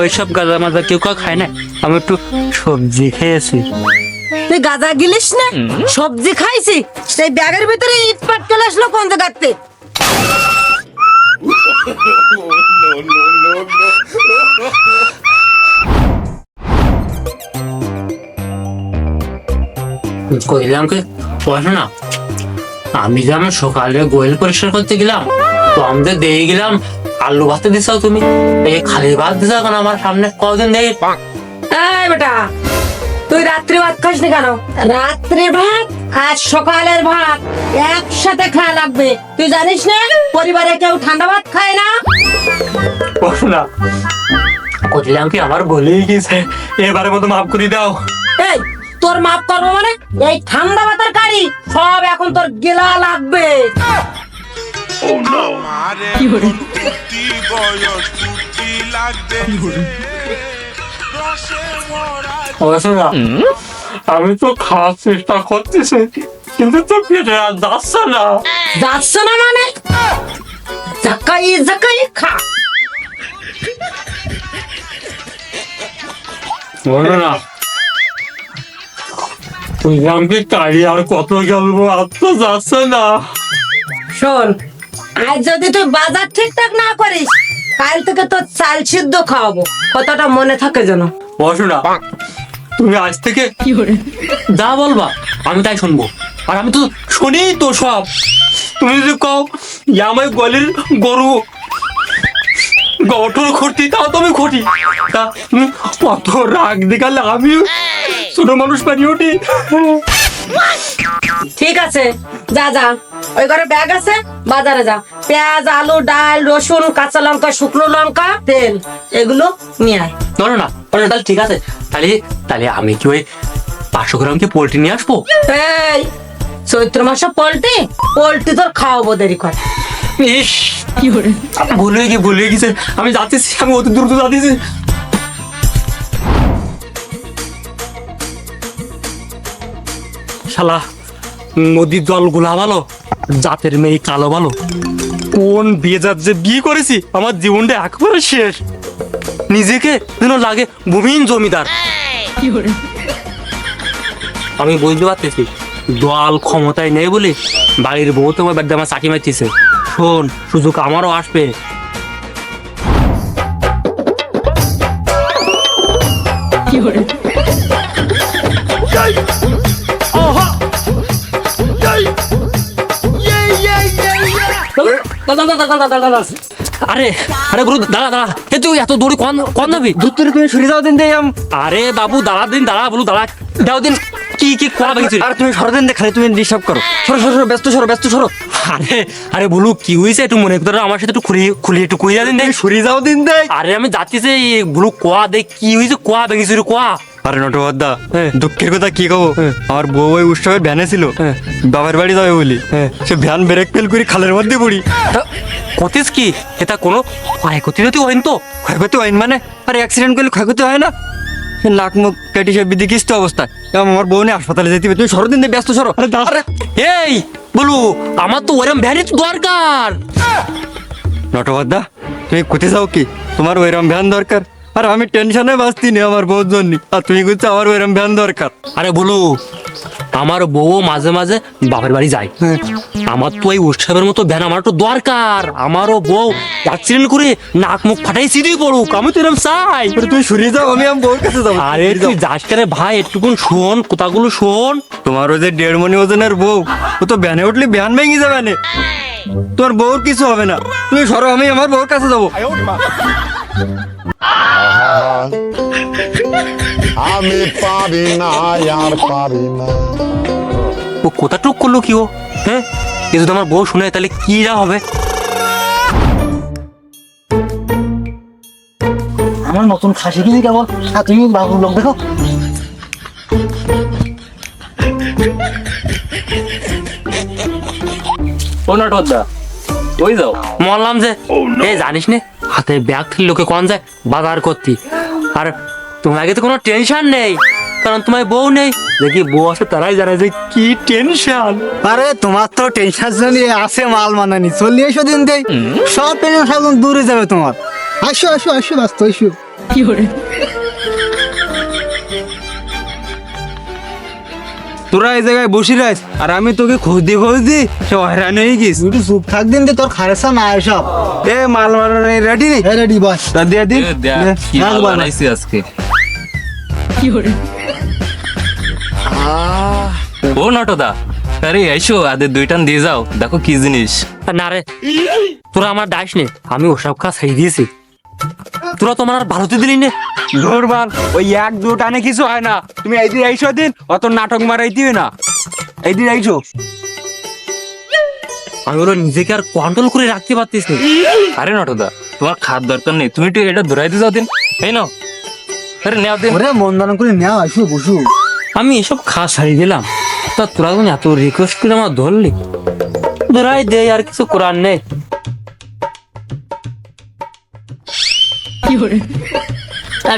ওইসব গাঁজা মাজা কেউ কেউ খায় না। আমি একটু সবজি খেয়েছি। তুই গাঁজা গিলিস না? সবজি খাইছি? সেই ব্যাগের ভিতরে ইট আসলো কোন জায়গাতে? কইলাম কি পড়াশো না আমি যেমন সকালে গোয়েল পরিষ্কার করতে গেলাম তো আমাদের দিয়ে গেলাম আলু ভাতে দিছাও তুমি? এই খালি ভাত দিছাও কেন আমার সামনে? কদিন দেই এই বেটা তুই রাত্রি ভাত খাস না কেন? রাত্রি ভাত আর সকালের ভাত। একসাথে খাওয়া লাগবে। তুই জানিস না পরিবারে কেউ ঠান্ডা ভাত খায় না? না। কি আমার গলেই গেছে। এবারে মতো মাফ করে দাও। এই তোর মাপ করব মানে? এই ঠান্ডা ভাতের কারি সব এখন তোর গেলা লাগবে। মারে বয়স লাগবে আমি তো খাওয়ার চেষ্টা করতেছি কিন্তু তো পেটে আর যাচ্ছে না। যাচ্ছে না মানে? জাকাই জাকাই খা। বলো না। কারি আর কত গেলবো আর তো যাচ্ছে না। শোন আজ যদি তুই বাজার ঠিকঠাক না করিস কাল থেকে তোর চাল সিদ্ধ খাওয়াবো। কথাটা মনে থাকে যেন। বসো না তুমি আজ থেকে যা বলবা আমি তাই শুনব। আর আমি তো শুনি তো সব। তুমি যদি কও আমার গলির গরু খটি তাও তুমি খটি তা তুমি কত রাগ দেখালে আমি ছোট মানুষ পারি উঠি। ঠিক আছে যা যা। ওই ঘরে ব্যাগ আছে? বাজারে যা। পেঁয়াজ আলু ডাল রসুন কাঁচা লঙ্কা শুকনো লঙ্কা তেল এগুলো নিয়ে আয়। না না না তাহলে ঠিক আছে। তাহলে তাহলে আমি কি ওই পাঁচশো গ্রাম কি পোল্ট্রি নিয়ে আসব? এই চৈত্র মাসে পোল্ট্রি? পোল্ট্রি তোর খাওয়াবো দেরি করে। ইস ভুলে গিয়ে ভুলে গেছে আমি যাচ্ছি আমি অতি দ্রুত যাচ্ছি। শালা নদীর জলগুলা ভালো। জাতের মেয়ে কালো ভালো। কোন বিয়ে যাত যে বিয়ে করেছি, আমার জীবনটা একবারে শেষ। নিজেকে যেন লাগে ভূমিহীন জমিদার। আমি বুঝতে পারতেছি দল ক্ষমতায় নেই বলে বাড়ির বউ তোমার বাড়িতে আমার চাকি মারতেছে। শোন, সুযোগ আমারও আসবে। আরে আরে গুরু দাঁড়া দাঁড়া এ তুই এত দৌড়ি কন কন যাবি তুমি সরে যাও দিন আরে বাবু দাঁড়া দিন দাঁড়া বলু দাঁড়া দাও দিন কি কি করা বাকি আর তুমি সরো দিন দে খালি তুমি ডিস্টার্ব করো। সরো সরো সরো ব্যস্ত সরো ব্যস্ত সরো। আরে আরে বলু কি হয়েছে একটু মনে করে আমার সাথে একটু খুলি খুলি একটু কইয়া দিন দেখ। সরে যাও দিন দেই আরে আমি যাচ্ছি যে বলু কোয়া দেখ কি হয়েছে কোয়া রে কোয়া? আরে নটবদ্দা হ্যাঁ। দুঃখের কথা কি কব? হ্যাঁ। আমার বউ ওই উৎসবের ভ্যানে ছিল। হ্যাঁ। বাবার বাড়ি যাবে বলি। সে ভ্যান ব্রেক ফেল করে খালের মধ্যে পড়ি। কতিস কি? এটা কোনো ক্ষয়ক্ষতি যদি হইন তো? ক্ষয়ক্ষতি হয় মানে? আরে অ্যাক্সিডেন্ট করলে ক্ষয়ক্ষতি হয় না? নাক মুখ কেটে সে বিধি কিস্ত অবস্থায় এবং আমার বউ নিয়ে হাসপাতালে যেতে হবে। তুমি সরো দিন ব্যস্ত সরো। আরে এই বলু আমার তো ওরম ভ্যানই দরকার। নটবদ্দা তুমি কোথায় যাও কি? তোমার ওইরকম ভ্যান দরকার। আর আমি টেনশনে বাঁচতি নি আমার বউর জন্য। আর তুমি বলছো আমার ওইরকম ভ্যান দরকার। আরে বলু আমার বউ মাঝে মাঝে বাপের বাড়ি যায়। আমার তো এই উৎসবের মতো ভ্যান আমার তো দরকার। আমারও বউ অ্যাক্সিডেন্ট করে নাক মুখ ফাটাই সিঁড়ি পড়ুক আমি তো এরকম চাই। আরে তুমি শুনে যাও আমি আমার বউর কাছে যাব। আরে তুই যাস কেন ভাই একটুকুন শোন কোথাগুলো শোন। তোমার ওই যে দেড় মনি ওজনের বউ ও তো ভ্যানে উঠলে ভ্যান ভেঙে যাবে না। তোমার বউর কিছু হবে না। তুমি সরো আমি আমার বউর কাছে যাব। আমি পারি না আর পারি না। ও কোথা টুক করল কি ও? হ্যাঁ? এ যদি আমার বউ শুনে তাহলে কি যা হবে? আমার নতুন খাসি কিনে কেমন? তুমি বাবুর লোক দেখো। ও নটদা ওই যাও? মরলাম যে। এ জানিস নে? হাতে ব্যাগ লোকে কোন যায়? বাজার করতি। আর তোমাকে আগে তো কোনো টেনশন নেই কারণ তোমার বউ নেই। দেখি বউ আছে তারাই জানে যে কি টেনশন আরে তোমার তো টেনশন জানি আছে মাল মানানি। চলি এসো দিন দেই। সব টেনশন সব দূরে যাবে তোমার। আসো আসো আসো ব্যস্ত আসো তোরা এই জায়গায় বসি রাইস আর আমি তোকে খোঁজ দিয়ে খোঁজ দি সব হয়রান হয়ে গিস তুই চুপ থাক দিন দে তোর খারেসা না এসব এ মাল মাল রেডি নেই রেডি বস। তা দিয়ে দিন। কি মাল। বানাইছি আজকে। ও নটদা আরে আইসো আদের দুইটান দিয়ে যাও। দেখো কি জিনিস। না রে তোরা আমার ডাইস নে আমি ওসব কাজ ছেড়ে দিয়েছি। তোরা তোমার আর ভারতে দিলি নে। ধরবাল ওই এক দু টানে কিছু হয় না। তুমি এইদিন আইসো দিন অত নাটক মারাই দিবে না। এইদিন আইসো। আমি ওরা নিজেকে আর কন্ট্রোল করে রাখতে পারতিস না। আরে নটদা তোমার খাদ দরকার নেই। তুমি একটু এটা ধরাই দিয়ে যাও দিন। এই নাও। আরে নেও দিন। ওরে মন দান করে নেওয়া আসো বসু। আমি এসব খাস ছাড়িয়ে দিলাম। তা তোরা এত রিকোয়েস্ট করে আমার ধরলি ধরাই দে আর কিছু করার নেই।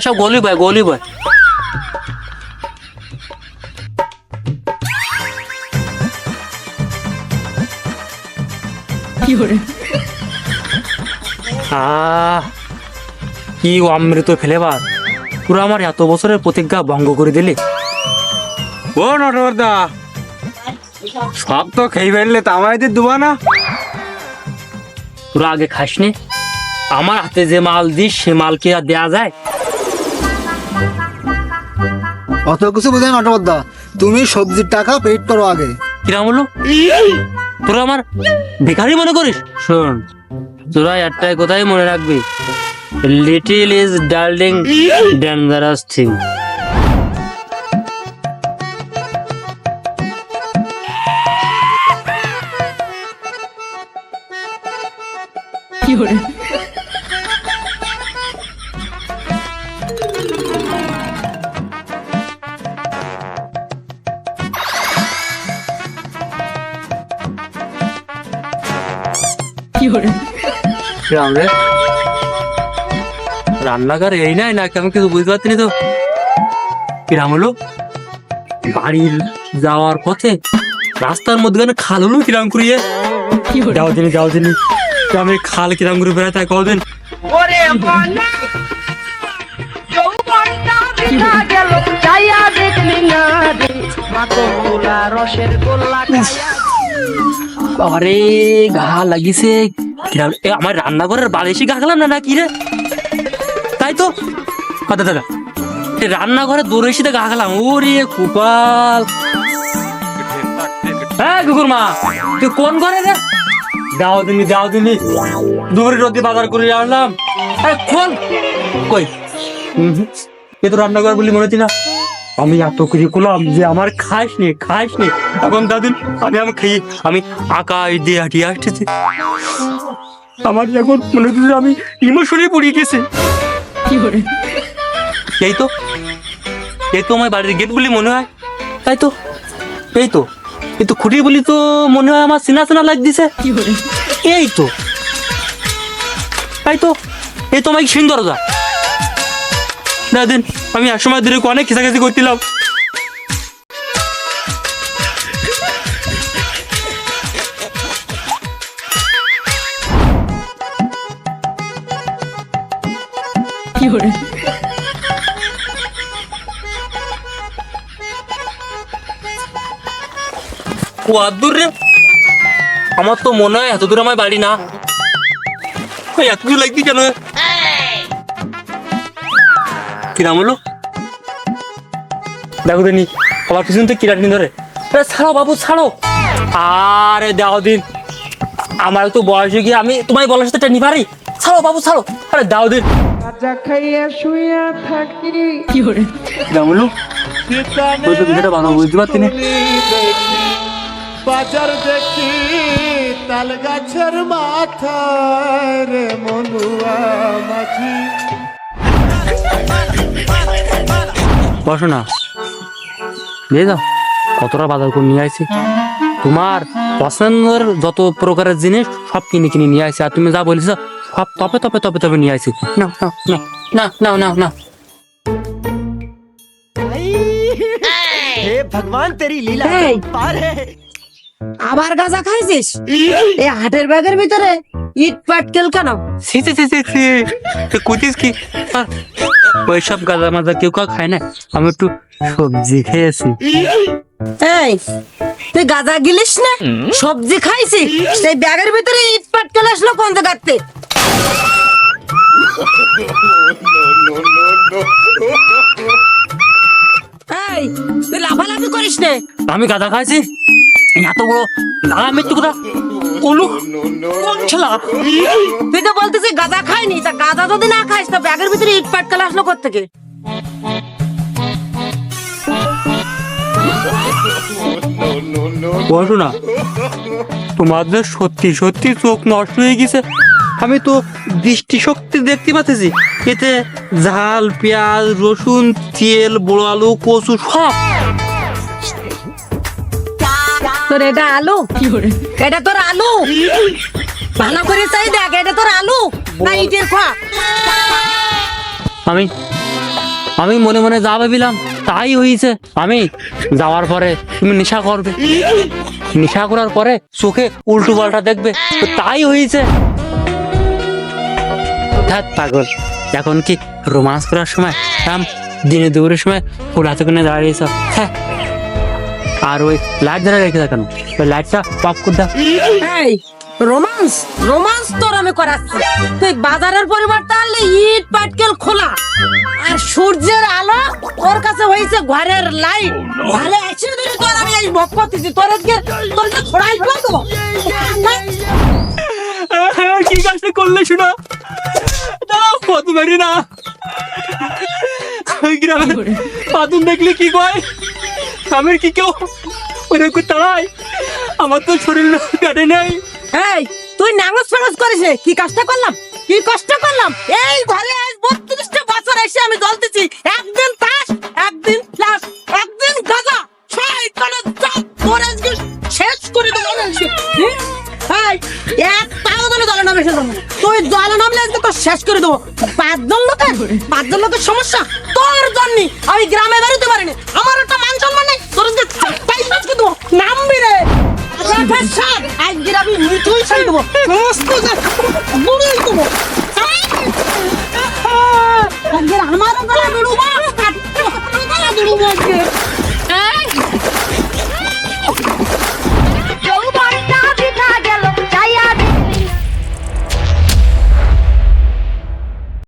সব গলি বয় গলি বয়। আহ কি অমৃত ফেলেবার পুরো আমার এত বছরের প্রতিজ্ঞা ভঙ্গ করে দিলি। ও নটবরদা সব তো খেয়ে ফেললে তা আমায় দিয়ে দেবো না তোরা আগে খাস নে আমার হাতে যে মাল দিস সে মাল কি আর দেয়া যায়? অত কিছু বুঝে নটবদ্দা তুমি সবজির টাকা পেট করো আগে। কিরাম হলো? তোরা আমার বেকারি মনে করিস? শোন তোরা একটাই কথাই মনে রাখবি? Little is darling dangerous thing. কিরাম রে রান্নাঘর এই নাই নাকি? আমি কিছু বুঝতে পারছি না তো কিরাম হলো? বাড়ির যাওয়ার পথে রাস্তার মধ্যে খাল হলো কিরাম করিয়ে যাও দিনি যাও দিনি আমি খাল কিরাম করে বেড়াতে কদিন না রসের গোল্লা আরে ঘা লাগিছে। কিরাম এ, আমার রান্নাঘরের বালিশে ঘা গেলাম না নাকি রে? তাই তো। কথা দাদা রান্নাঘরে দৌড়ে এসে গা গেলাম ওরে কুপাল হ্যাঁ কুকুর মা তুই কোন ঘরে রে? দাও দিনি দাও দিনি দূরে রোদে বাজার করে আসলাম। আরে কোন কই। এ তো রান্নাঘর বলি মনে হচ্ছে না। আমি এত করে করলাম যে আমার খাস নে খাস নে। এখন দাদিন আমি আমি খাই আমি আকাশ দিয়ে হাঁটিয়ে আসতেছি। আমার এখন মনে হচ্ছে আমি ইমোশনে পড়ে গেছে। এই তো এই তো আমার বাড়ির গেট বলি মনে হয়। তাই তো এই তো এই তো খুঁটি বলি তো মনে হয় আমার চেনা চেনা লাগতেছে এই তো তাই তো এই তো আমাকে সুন্দর দা না দিন আমি এক সময় ধরে অনেক খেসাখেসি করছিলাম। দূর রে। আমার তো মনে হয় এত দূর আমার বাড়ি না। এত দূর লাগছি কেন? কি নাম হলো? দেখো দিনি আমার পিছন থেকে কিরাট ধরে। আরে ছাড়ো বাবু ছাড়ো। আরে দাও দিন আমার তো বয়স গিয়ে আমি তোমায় বলার সাথে টেনি পারি? ছাড়ো বাবু ছাড়ো। আরে দাও দিন কি নাম হলো? ওই তো বিষয়টা বানাবো বুঝতে পারছি না। বাজার দেখি তাল গাছের মাথায় রে মনুয়া মাঝি। বসো না দিয়ে যাও। কতটা বাজার করে নিয়ে আসি তোমার পছন্দের যত প্রকারের জিনিস সব কিনে কিনে নিয়ে আসি আর তুমি যা বলেছ সব তপে তপে তপে তপে নিয়ে আসি না না না না না না ভগবান তেরি লীলা এই। পার হে। আবার গাঁজা খাইছিস? এই হাটের ব্যাগের ভিতরে ইট পাটকেল কেন? সি সি সি সি সি তুই কুতিস কি? আর ওইসব গাঁদা মাজা কেউ কেউ খায় না? আমি একটু সবজি খেয়েছি। এই তুই গাঁজা গিলিস না? সবজি খাইছি? সেই ব্যাগের ভিতরে ইট পাটকেল আসলো কোন জায়গাতে এই তুই লাফালাফি করিস নে? আমি গাঁদা খাইছি? এত বড় দাঁড়া মৃত্যু কথা কলু কোন ছেলা? তুই তো বলতেছিস গাঁজা খাইনি তা গাঁজা যদি না খাইস তা ব্যাগের ভিতরে ইট পাটকেল আসলো কোথেকে বসো না তোমাদের সত্যি সত্যি চোখ নষ্ট হয়ে গেছে। আমি তো দৃষ্টি শক্তি দেখতে পাচ্ছি এতে ঝাল পেঁয়াজ রসুন তেল বড় আলু কচু সব তোর এটা আলু? এটা তোর আলু? ভালো করে চাই দেখ এটা তোর আলু? না ইটের খোয়া। আমি আমি মনে মনে যা ভাবিলাম তাই হয়েছে আমি যাওয়ার পরে তুমি নেশা করবে। নেশা করার পরে চোখে উল্টো পাল্টা দেখবে তাই হয়েছে ধ্যাৎ পাগল। এখন কি রোমান্স করার সময় দিনে দুপুরের সময় ফুল হাতে করে দাঁড়িয়েছ? হ্যাঁ? আর ওই লাইট ধরে রেখে কেন? ওই লাইটটা পপ করে দাও। এই রোমান্স রোমান্স তোর আমি করাচ্ছি। তুই বাজারের পরিবর্তে আনলে ইট পাটকেল খোলা। আর সূর্যের আলো ওর কাছে হয়েছে ঘরের লাইট ভালো অ্যাকশন ধরে তোর আমি এই ভোগ করতেছি। তোর আজকে তোর যে ছড়াই ফেলে দেবো। কি কাজটা করলে শোনা? না কত বাড়ি না। ওই গ্রামে পাতুন দেখলে কি কয়? স্বামীর কি কেউ? ওরকম তাড়ায় আমার তো শরীর কাটে নাই। এই, তুই নাঙস ফাঙস করিস কি কাজটা করলাম? কি কষ্ট করলাম? এই ঘরে আজ বত্রিশটা বছর এসে আমি জ্বলতেছি। একদিন তাস, একদিন ফ্লাস একদিন গাজা। কালো চাপ তোর শেষ করে দেবো আমি এক নামে। তুই নামলে শেষ করে দেবো। পাঁচজন লোকের পাঁচজন লোকের সমস্যা তোর জন্য আমি গ্রামে বেরোতে পারিনি। আজ গ্রামে মিঠুই ছেড়ে দেবো সমস্ত বুড়িয়ে দেবো